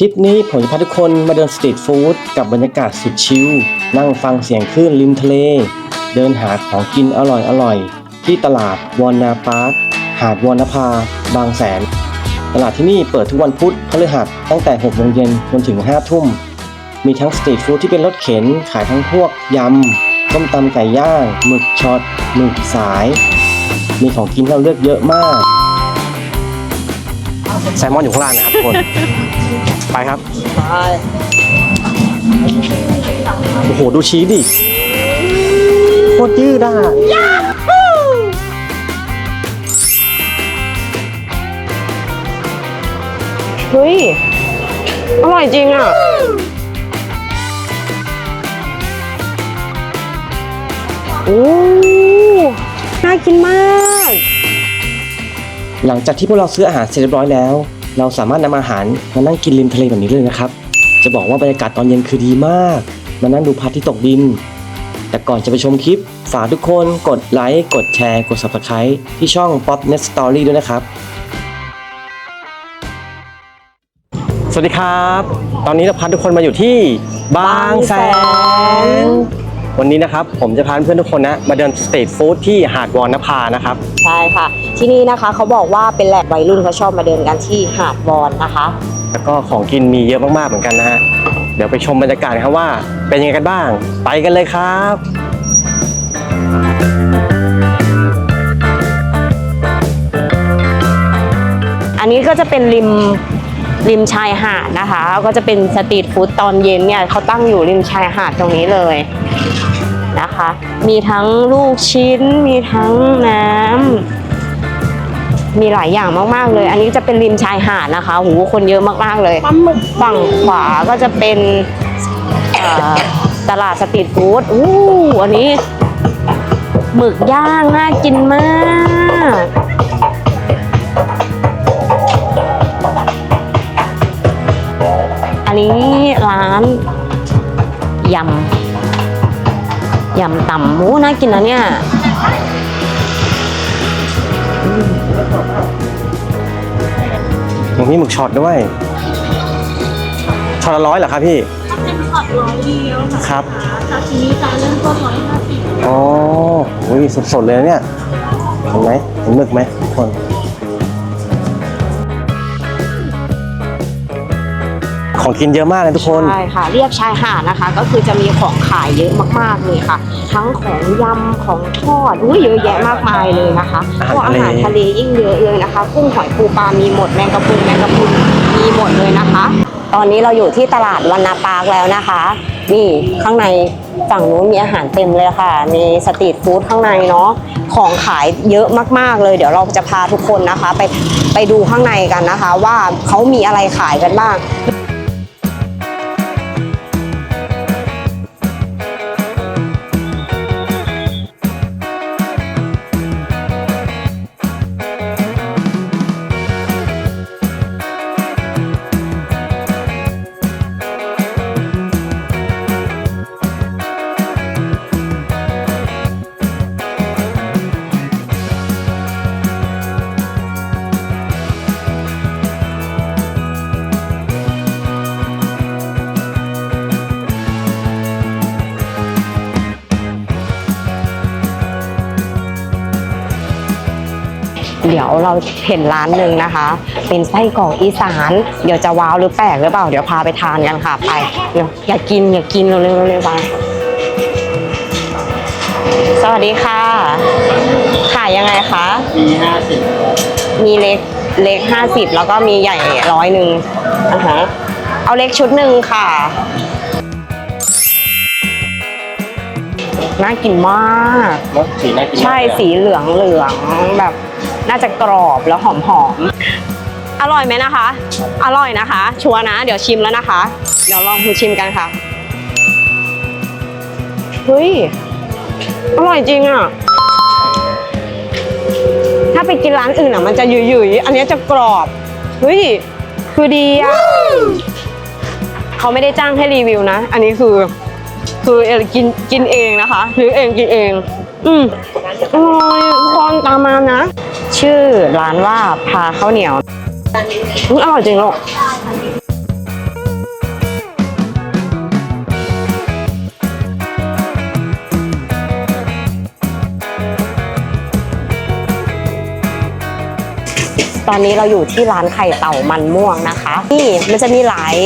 ทริปนี้ผมจะพาทุกคนมาเดินสตรีทฟู้ดกับบรรยากาศสุดชิลนั่งฟังเสียงคลื่นริมทะเล เดินหาของกินอร่อยๆที่ตลาดวอนนาพาร์คหาดวอนนภา บางแสน ตลาดที่นี่เปิดทุกวันพุธพฤหัสตั้งแต่6โมงเย็นจนถึง5ทุ่ม มีทั้งสตรีทฟู้ดที่เป็นรถเข็นขายทั้งพวกยำส้มตำไก่ย่างหมึกช็อตหมึกสาย มีของกินให้เราเลือกเยอะมาก แซลมอนอยู่ข้างล่างนะครับทุกคน ไปครับ โอ้โห ดูชีสดิโคตรยืดอะเฮ้ย อร่อยจริงอะ โอ้ น่ากินมาก หลังจากที่พวกเราซื้ออาหารเสร็จเรียบร้อยแล้ว เราสามารถนำอาหารมานั่งกินริมทะเลแบบนี้เลยนะครับ จะบอกว่าบรรยากาศตอนเย็นคือดีมาก มานั่งดูพระอาทิตย์ตกดิน แต่ก่อนจะไปชมคลิป ฝากทุกคนกดไลค์ กดแชร์ กด subscribe ที่ช่อง Pop Net Story ด้วยนะครับ สวัสดีครับ ตอนนี้เราพาทุกคนมาอยู่ที่บางแสน วันนี้นะครับผมจะพาเพื่อนๆทุกคนนะมาเดินสตรีทฟู้ดที่หาดวอนนภานะครับ ใช่ค่ะ ที่นี่นะคะเขาบอกว่าเป็นแหล่งวัยรุ่นเขาชอบมาเดินกันที่หาดวอนนะคะ แล้วก็ของกินมีเยอะมากๆเหมือนกันนะฮะเดี๋ยวไปชมบรรยากาศครับว่าเป็นยังไงกันบ้าง ไปกันเลยครับอันนี้ก็จะเป็นริม ริมชายหาดนะคะ ก็จะเป็นสตรีทฟู้ดตอนเย็นเนี่ยเขาตั้งอยู่ริมชายหาดตรงนี้เลยนะคะ มีทั้งลูกชิ้น มีทั้งน้ำมีหลายอย่างมากๆเลย อันนี้จะเป็นริมชายหาดนะคะหูคนเยอะมากๆเลยฝั่งขวาก็จะเป็นตลาดสตรีทฟู้ดอู้อันนี้หมึกย่างน่ากินมาก นนี้ร้านยำยำตำหมูน่ากินนะเนี่ยยังมีหมึกช็อตด้วยช็อตละร้อยเหรอครับพี่เป็นช็อตร้อยเดียวค่ะครับ ซาชิมิจานเริ่มต้นร้อยห้าสิบอ๋อโอ้ยสดๆเลยนะเนี่ยเห็นไหมเห็นหมึกไหมทุกคน ของกินเยอะมากเลยทุกคนใช่ค่ะ เรียบชายหาดนะคะ ก็คือจะมีของขายเยอะมากๆเลยค่ะ ทั้งของยำของทอดอุ้ยเยอะแยะมากมายเลยนะคะอาหารพวกอาหารทะเลทะเลยิ่งเยอะเลยนะคะกุ้งหอยปูปลามีหมดแมงกะพรุนแมงกะพรุนมีหมดเลยนะคะ ตอนนี้เราอยู่ที่ตลาดวันนาปาร์คแล้วนะคะนี่ข้างในฝั่งนู้นมีอาหารเต็มเลยค่ะ มีสตรีทฟู้ดข้างในเนาะของขายเยอะมากๆเลย เดี๋ยวเราจะพาทุกคนนะคะ ไปไปดูข้างในกันนะคะ ว่าเขามีอะไรขายกันบ้าง ดี๋ยวเราเห็นร้านหนึ่งนะคะ เป็นไส้กรอกอีสาน เดี๋ยวจะว้าวหรือแปลกหรือเปล่า เดี๋ยวพาไปทานกันค่ะ ไปเดี๋ยวอยากกินอยากกินเร็วๆเร็วๆไปสวัสดีค่ะ ขายยังไงคะ มีห้าสิบมีเล็กเล็กห้าสิบแล้วก็มีใหญ่ร้อยหนึ่งอะฮะเอาเล็กชุดหนึ่งค่ะ น่ากินมากรสสีน่ากินมากใช่เลยอะสีเหลืองเหลืองแบบ น่าจะกรอบแล้วหอมหอมอร่อยไหมนะคะ อร่อยนะคะ ชัวร์นะ เดี๋ยวชิมแล้วนะคะ เดี๋ยวลองชิมกันค่ะเฮ้ยอร่อยจริงอะถ้าไปกินร้านอื่นอะ มันจะหยุยๆอันนี้จะกรอบเฮ้ยคือดีอะเขาไม่ได้จ้างให้รีวิวนะ อันนี้คือ คือกินกินเองนะคะซื้อเองกินเอง อืมอร่อยทุนตามมานะ ชื่อร้านว่าพาข้าวเหนียวอืมอร่อยจริงหรอตอนนี้เราอยู่ที่ร้านไข่เต่ามันม่วงนะคะนี่มันจะมีหลาย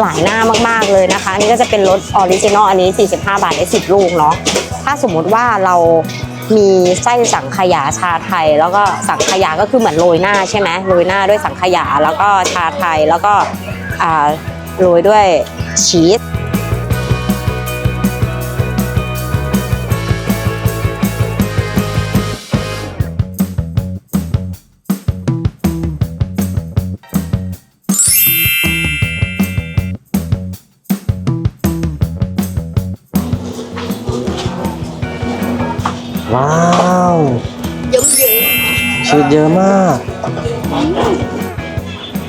หลายหน้ามากๆเลยนะคะ นี่ก็จะเป็นรสออริจินอลอันนี้ 45 บาทได้10 ลูกเนาะ ถ้าสมมุติว่าเรามีไส้สังขยาชาไทย แล้วก็สังขยาก็คือเหมือนโรยหน้าใช่ไหมโรยหน้าด้วยสังขยาแล้วก็ชาไทยแล้วก็โรยด้วยชีส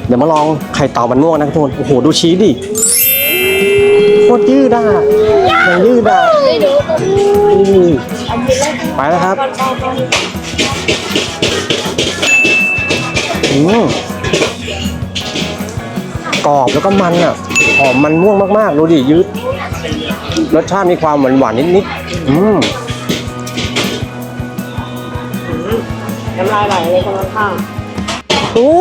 เดี๋ยวมาลองไข่เต่ามันม่วงนะทุกคนโอ้โหดูชีสดิโคตรยืดอะยังยืดอะนี่ไปแล้วครับอืมกรอบแล้วก็มันอะหอมมันม่วงมากๆดูดิยืดรสชาติมีความหวานหวานๆนิดๆอืมน้ำลายไหลเลยคนข้างๆอู้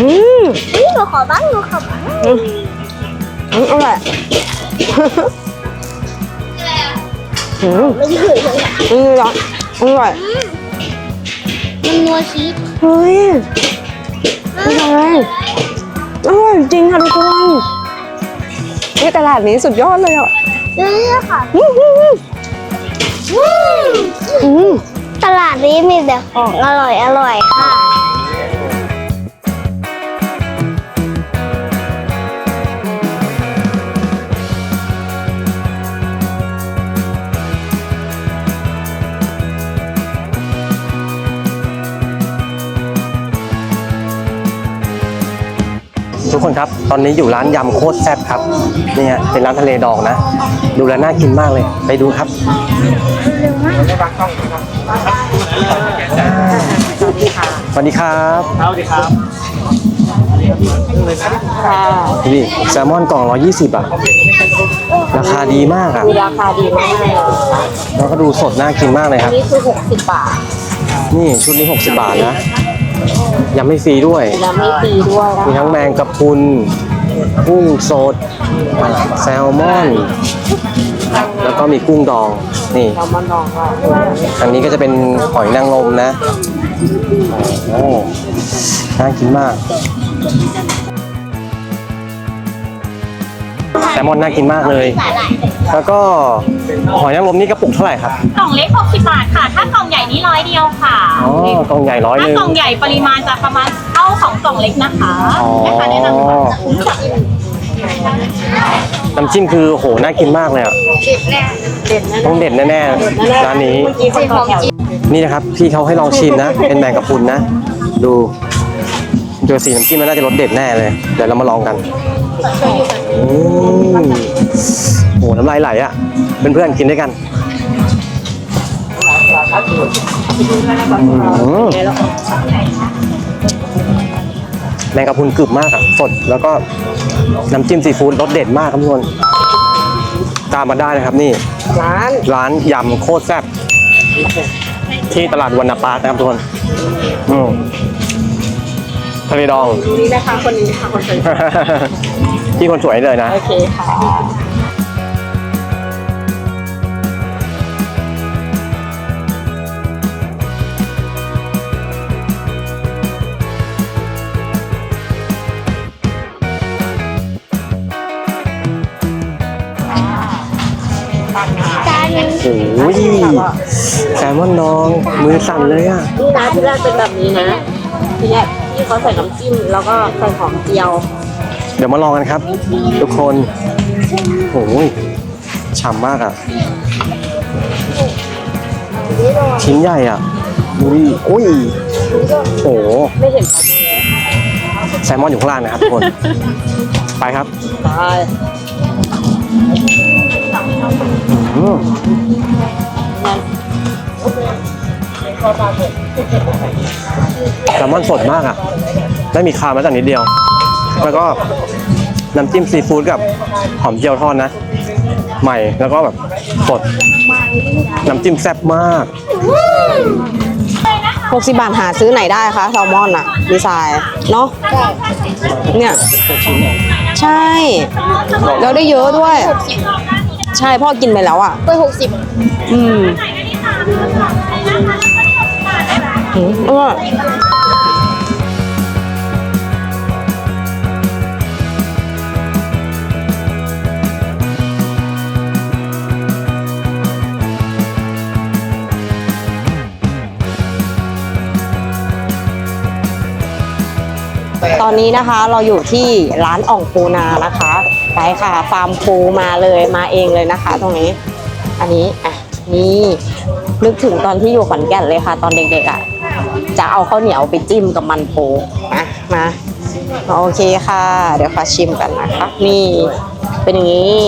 อืมนี่หนูขอบ้างหนูขอบ้างอืมอืมอร่อยอืมไม่เคยเลยอืมอร่อยอร่อยมันนัวชีสเฮ้ยอร่อยอร่อยจริงค่ะทุกคนนี่ตลาดนี้สุดยอดเลยอะนี่ค่ะอืมตลาดนี้มีแต่ของอร่อยอร่อยค่ะ ทุกคนครับ ตอนนี้อยู่ร้านยำโคตรแซ่บครับเนี่ยเป็นร้านทะเลดองนะ ดูแล้วน่ากินมากเลย ไปดูครับสวัสดีครับค่ะนี่แซลมอนกล่อง 120 อะ ราคาดีมากอะมีราคาดีมากแล้วก็ดูสดน่ากินมากเลยครับ นี่คือ 60 บาท นี่ชุดนี้ 60 บาทนะ ยังไม่ฟรีด้วยแล้วไม่ฟรีด้วยนะมีทั้งแมงกะพรุนกุ้งสดแซลมอน แล้วก็มีกุ้งดอง นี่ เรามาลองว่าอันนี้ก็จะเป็นหอยนางรมนะ โอ้น่ากินมาก ลมอนน่ากินมากเลย แล้วก็หอยนางรมนี่กระปุกเท่าไหร่ครับ กล่องเล็ก 60 บาทค่ะ ถ้ากล่องใหญ่นี่ร้อยเดียวค่ะอ๋อกล่องใหญ่ร้อยหถ้านึ่งกล่องใหญ่ปริมาณจะประมาณเท่าของกล่องเล็กนะคะอ๋อแม่ค้าแนะนำค่ะคุ้มค่ะน้ำจิ้มคือโหน่ากินมากเลยอะเด็ดแน่ต้องเด็ดแน่ๆร้านนี้เมื่อกี้คนต่อแถวนี่นะครับพี่เขาให้ลองชิมนะ เป็นแมงกะพรุนนะ ดู ดูสีน้ำจิ้มมันน่าจะรสเด็ดแน่เลย เดี๋ยวเรามาลองกันอืมโหน้ำลายไหลอะเพื่อนๆกินด้วยกันอืมแมงกะพรุนกรึบมากอะสดแล้วก็น้ำจิ้มซีฟู้ดรสเด็ดมากครับทุกคนตามมาได้นะครับนี่ ร้านร้านยำโคตรแซ่บที่ตลาดวันนาปาร์คนะครับทุกคนอืม ทะเลดอง นี่นะคะคนนี้ค่ะคนสวยที่คนสวยเลยนะ โอเคค่ะ จานนึงโอ้ยแซลมอนดองมือสั่นเลยอะนี่นะที่แรกเป็นแบบนี้นะทีแรก ที่เขาใส่น้ำจิ้มแล้วก็ใส่หอมเจียว เดี๋ยวมาลองกันครับ ทุกคนโอ้ยฉ่ำมากอะ ชิ้นใหญ่อะดูดิอุ้ยโอ้โหไม่เห็นเขาเลยแซลมอนอยู่ข้างล่างนะครับทุกคน ไปครับตายอืม แซลมอนสดมากอะ ไม่มีคาวแม้แต่นิดเดียว แล้วก็น้ำจิ้มซีฟู้ดกับหอมเจียวทอดนะ ใหม่แล้วก็แบบสด น้ำจิ้มแซ่บมากเลยนะคะ60บาทหาซื้อไหนได้คะแซลมอนอะดีไซน์เนาะเนี่ย ใช่ แล้วได้เยอะด้วย ใช่พ่อกินไปแล้วอะไปหกสิบอืม อร่อยตอนนี้นะคะเราอยู่ที่ร้านอ่องปูนานะคะไปค่ะฟาร์มปูมาเลยมาเองเลยนะคะ ตรงนี้ อันนี้อะนี่นึกถึงตอนที่อยู่ขอนแก่นเลยค่ะ ตอนเด็กๆอะ จะเอาข้าวเหนียวไปจิ้มกับมันปูอะมาโอเคค่ะ เดี๋ยวขอชิมกันนะคะนี่เป็นอย่างนี้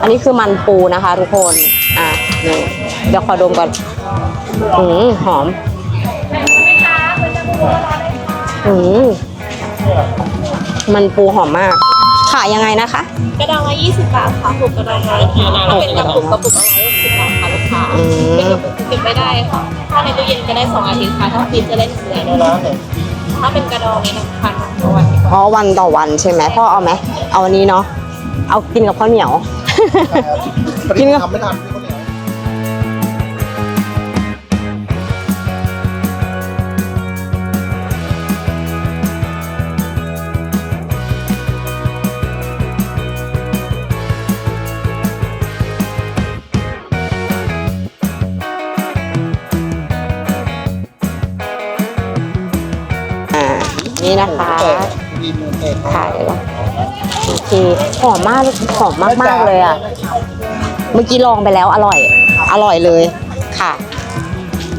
อันนี้คือมันปูนะคะ ทุกคนอะนี่เดี๋ยวขอดมก่อนอืมหอมอืมมันปูหอมมากขายยังไงนะคะ กระดองละ20บาทค่ะหกกระดองร้อยค่ะถ้าเป็นกระปุกกระปุกละ160บาทค่ะลูกค้า อืมเป็นกระปุกเก็บไม่ได้ค่ะ ถ้าในตู้เย็นจะได้2อาทิตย์ค่ะ ถ้าฟรีซจะได้1เดือนถ้าเป็นกระดองนี้น้ำพันต่อวันดีกว่าอ๋อวันต่อวันใช่ไหมพ่อเอาไหมเอาวันนี้เนาะเอากินกับข้าวเหนียว กินกับ ทำไม่ทัน นี่นะคะมีมือเตะถ่ายเลยโอเคหอมมากหอมมากมากๆเลยอะ เมื่อกี้ลองไปแล้วอร่อย อร่อยเลยค่ะ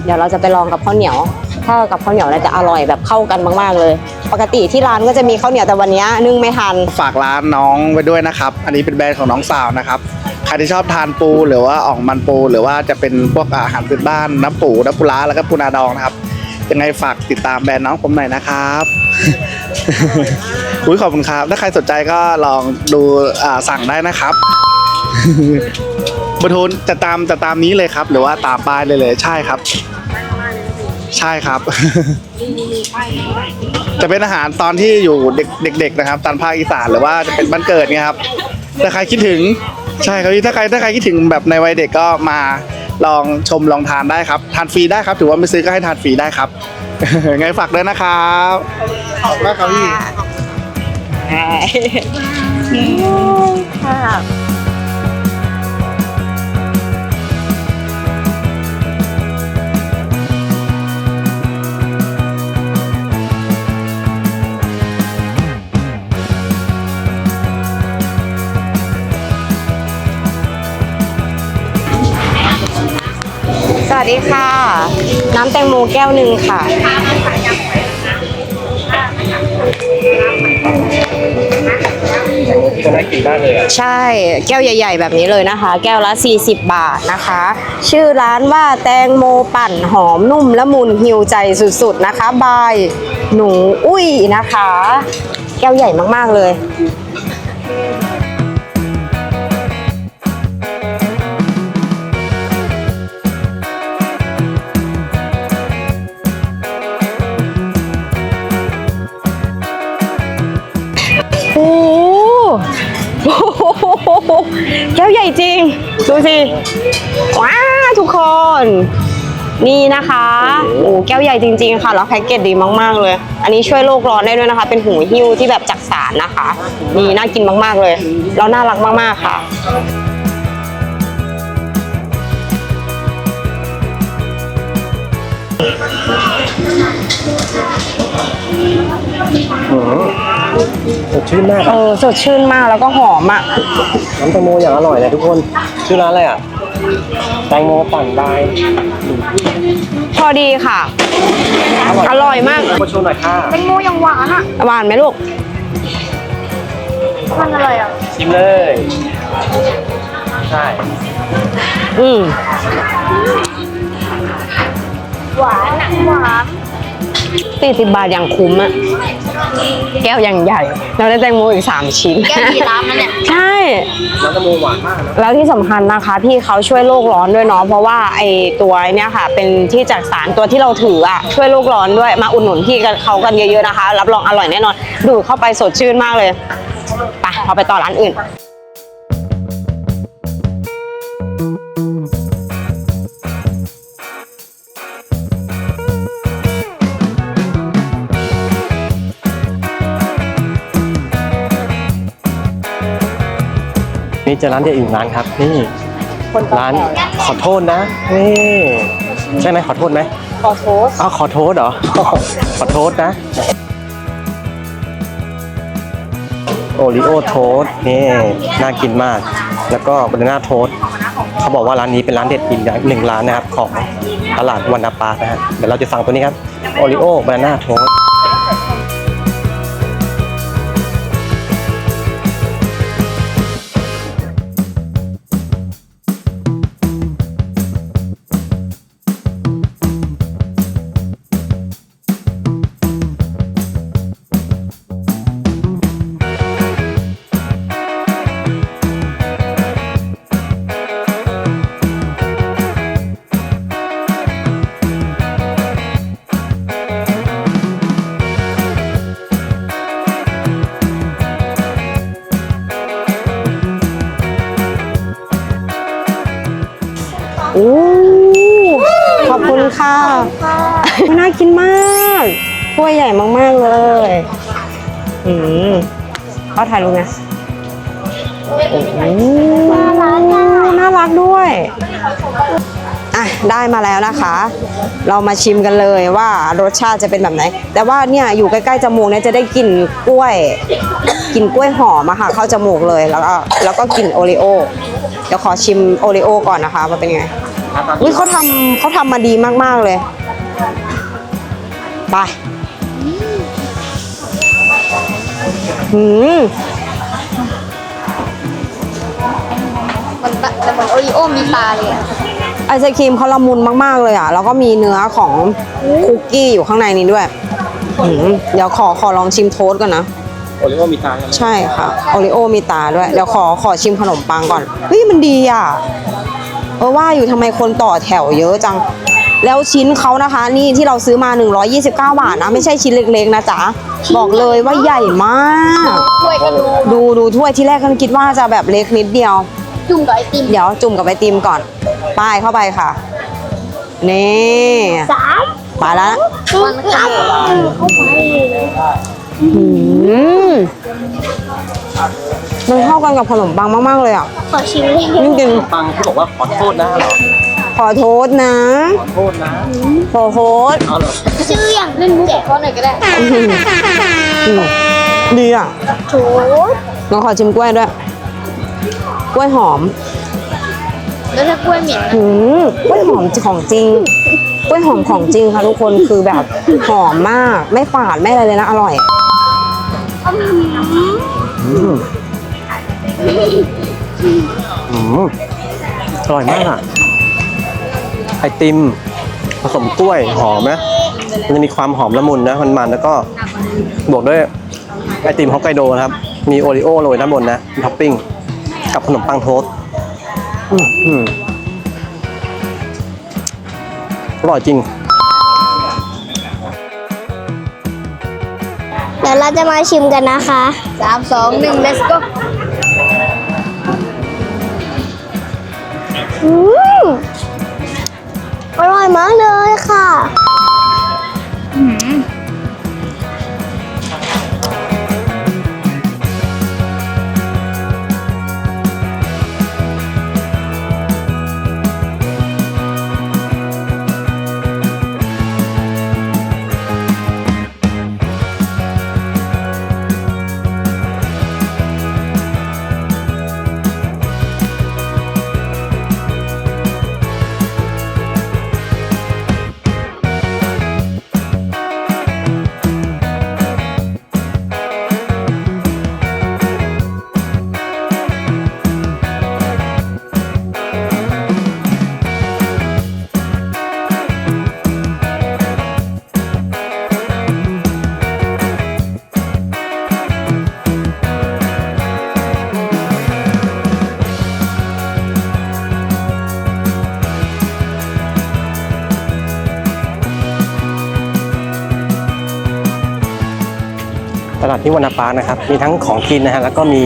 เดี๋ยวเราจะไปลองกับข้าวเหนียว ถ้ากับข้าวเหนียวเนี่ยจะอร่อยแบบเข้ากันมาก ๆเลย ปกติที่ร้านก็จะมีข้าวเหนียวแต่วันนี้นึ่งไม่ทัน ฝากร้านน้องไว้ด้วยนะครับ อันนี้เป็นแบรนด์ของน้องสาวนะครับใครที่ชอบทานปูหรือว่าอ่องมันปู หรือว่าจะเป็นพวกอาหารพื้นบ้านน้ำปูน้ำปูร้าแล้วก็ปูนาดองนะครับยังไงฝากติดตามแบรนด์น้องผมหน่อยนะครับ อุ้ยขอบคุณครับ ถ้าใครสนใจก็ลองดูอ่าสั่งได้นะครับบทูนจะตามจะตามนี้เลยครับ หรือว่าตามป้ายเลยเลยใช่ครับ ใช่ครับ จะเป็นอาหารตอนที่อยู่เด็กเด็กๆนะครับตามภาคอีสานหรือว่าจะเป็นบ้านเกิดเนี่ยครับถ้าใครคิดถึงใช่ครับพี่ถ้าใครถ้าใครคิดถึงแบบในวัยเด็กก็มาลองชมลองทานได้ครับ ทานฟรีได้ครับ ถือว่าไม่ซื้อก็ให้ทานฟรีได้ครับ ไงฝากด้วยนะครับขอบคุณมากครับพี่สวัสดีค่ะ น้ำแตงโมแก้วหนึ่งค่ะ จะน่ากินมากเลยอะใช่แก้วใหญ่ ๆ แบบนี้เลยนะคะ แก้วละ 40 บาทนะคะ ชื่อร้านว่าแตงโมปั่นหอมนุ่มละมุนหิวใจสุดๆนะคะบายหนูอุ้ยนะคะ แก้วใหญ่มากๆเลย แก้วใหญ่จริง ดูสิ ว้าทุกคน นี่นะคะโอ้แก้วใหญ่จริง ๆ ค่ะ แล้วแพ็กเกจดีมาก ๆ เลย อันนี้ช่วยโลกร้อนได้ด้วยนะคะ เป็นหูหิ้วที่แบบจักสารนะคะ นี่น่ากินมาก ๆ เลย แล้วน่ารักมาก ๆ ค่ะ สดชื่นมากเออะอสดชื่นมากแล้วก็หอมอะน้ำแตงโมอย่างอร่อยเลยทุกคน ชื่อร้านอะไรอะ แตงโมปั่นบายพอดีค่ะ อร่อยมาก มาโชว์หน่อยค่ะ แตงโมยังหวานอะหวานไหมลูกมันอร่อยอะ ชิมเลย ใช่ อืม หวานอะหวานสี่สิบบาทอย่างคุ้มอะแก้วอย่างใหญ่ เราได้แตงโมอีกสามชิ้น แก้วยีราฟนั่นแหละใช่น้ำตะโมหวานมากนะ แล้วที่สำคัญนะคะ พี่เขาช่วยโลกร้อนด้วยเนาะ เพราะว่าไอตัวเนี่ยค่ะ เป็นที่จักสารตัวที่เราถืออะช่วยโลกร้อนด้วย มาอุดหนุนพี่กันเขากันเยอะๆนะคะ รับรองอร่อยแน่นอน ดูดเข้าไปสดชื่นมากเลย ไปเราไปต่อร้านอื่น นี่เจะร้านเดียวอีกร้านครับ นี่คนต่อร้านแถวขอโทษนะนี่ใช่ไหมขอโทษไหมขอโทษอ้าวขอโทษเหรอขอโทษนะ โอริโอโทสนี่น่ากินมาก แล้วก็บานาน่าโทสเขาบอกว่าร้านนี้เป็นร้านเด็ดอีกหนึ่งร้านนะครับของตลาดวันนาปาร์คนะฮะเดี๋ยวเราจะสั่งตัวนี้ครับโอริโอบานาน่าโทส น่ากินมากถ้วยใหญ่มาก ๆ เลย อืมเขาถ่ายรูปนะโอ้โหน่ารักน่ารักด้วย อะ ได้มาแล้วนะคะ เรามาชิมกันเลยว่ารสชาติจะเป็นแบบไหน แต่ว่าเนี่ยอยู่ใกล้ๆจมูกเนี่ยจะได้กลิ่นกล้วยกลิ่นกล้วยหอมอะค่ะ เข้าจมูกเลยแล้วก็แล้วก็กลิ่นโอริโอเดี๋ยวขอชิมโอริโอก่อนนะคะว่าเป็นไงอุ้ยเขาทำเขาทำมาดีมากๆเลย ไปหืมมันบะแต่เหมือนโอริโอมีตาเลยอะไอศครีมเขาละมุนมากๆเลยอะ แล้วก็มีเนื้อของคุกกี้อยู่ข้างในนี้ด้วยหืมเดี๋ยวขอขอลองชิมโทสต์ก่อนนะ โอริโอมีตาใช่ไหมใช่ค่ะ โอริโอมีตาด้วย เดี๋ยวขอขอชิมขนมปังก่อนเฮ้ยมันดีอะ เออว่าอยู่ทำไมคนต่อแถวเยอะจัง แล้วชิ้นเขานะคะ นี่ที่เราซื้อมา 129 บาทนะ ไม่ใช่ชิ้นเล็กๆนะจ๊ะ บอกเลยว่าใหญ่มากกล้วยก็รู้ดูดูถ้วยที่แรกก็คิดว่าจะแบบเล็กนิดเดียว จุ่มกับไอติมเดี๋ยวจุ่มกับไอติมก่อน ป้ายเข้าไปค่ะ นี่สามไปแล้วมันครับเข้าไปอืมมันเข้ากันกับขนมปังมาก ๆ เลยอะขอชิมเลยนี่กินปังที่บอกว่าขอโทษนะเหรอ ขอโทษนะ ขอโทษนะ ขอโทษเอาเหรอชื่ออย่างเล่นมุกแกะเขาหน่อยก็ได้อืมอืมดีอะโถลองขอชิมกล้วยด้วย กล้วยหอม แล้วถ้ากล้วยเหม็นอืมกล้วยหอมของจริง กล้วยหอมของจริงค่ะทุกคนคือแบบหอมมาก ไม่ฝาดไม่อะไรเลยนะ อร่อยอืมอืมอร่อยมากอะไอติม ผสมกล้วยหอมนะมันจะมีความหอมละมุนนะมันๆแล้วก็บวกด้วยไอติมฮอกไกโดนะครับ มีโอริโอโรยด้านบนนะเป็นท็อปปิ้งกับขนมปังโทสต์อืมอืมอร่อยจริง เดี๋ยวเราจะมาชิมกันนะคะสามสองหนึ่ง let's go อืม อร่อยมากเลยค่ะ ที่วรรณปาร์คนะครับ มีทั้งของกินนะฮะแล้วก็มี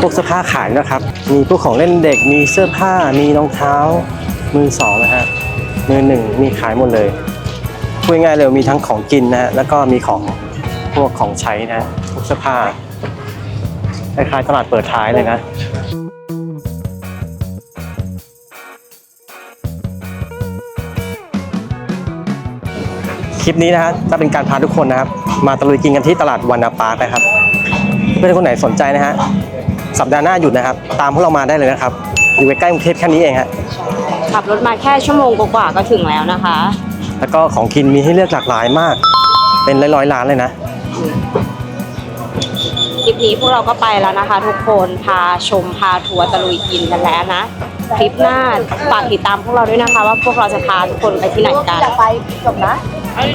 พวกเสื้อผ้าขายนะครับ มีพวกของเล่นเด็ก มีเสื้อผ้า มีรองเท้า มือสองนะฮะ มือหนึ่งมีขายหมดเลย พูดง่ายเลยมีทั้งของกินนะฮะแล้วก็มีของพวกของใช้นะฮะพวกเสื้อผ้าคล้ายๆตลาดเปิดท้ายเลยนะ ลิปนี้นะฮะจะเป็นการพาทุกคนนะครับ มาตะลุยกินกันที่ตลาดวานาปาร์คนะครับ เพื่อนคนไหนสนใจนะฮะสัปดาห์หน้าหยุดนะครับ ตามพวกเรามาได้เลยนะครับ อยู่ใกล้ๆกรุงเทพแค่นี้เองฮะขับรถมาแค่ชั่วโมงกว่าๆก็ถึงแล้วนะคะ แล้วก็ของกินมีให้เลือกหลากหลายมาก เป็นร้อยๆร้านเลยนะคลิปนี้พวกเราก็ไปแล้วนะคะ ทุกคนพาชมพาทัวร์ตะลุยกินกันแล้วนะคลิปหน้าฝากติดตามพวกเราด้วยนะคะ ว่าพวกเราจะพาทุกคนไปที่ไหนกันไปจบนะ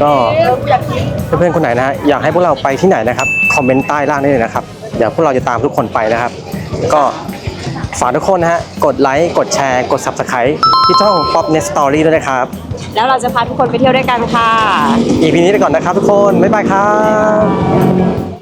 ก็เพื่อนๆคนไหนนะฮะอยากให้พวกเราไปที่ไหนนะครับคอมเมนต์ใต้ล่างได้เลยนะครับเดี๋ยวพวกเราจะตามทุกคนไปนะครับ ก็ฝากทุกคนนะฮะกดไลค์กดแชร์ กด Subscribe ที่ช่อง Pop Net Story ด้วยนะครับ แล้วเราจะพาทุกคนไปเที่ยวด้วยกันค่ะ EP นี้ไปก่อนนะครับทุกคน บ๊ายบายครับ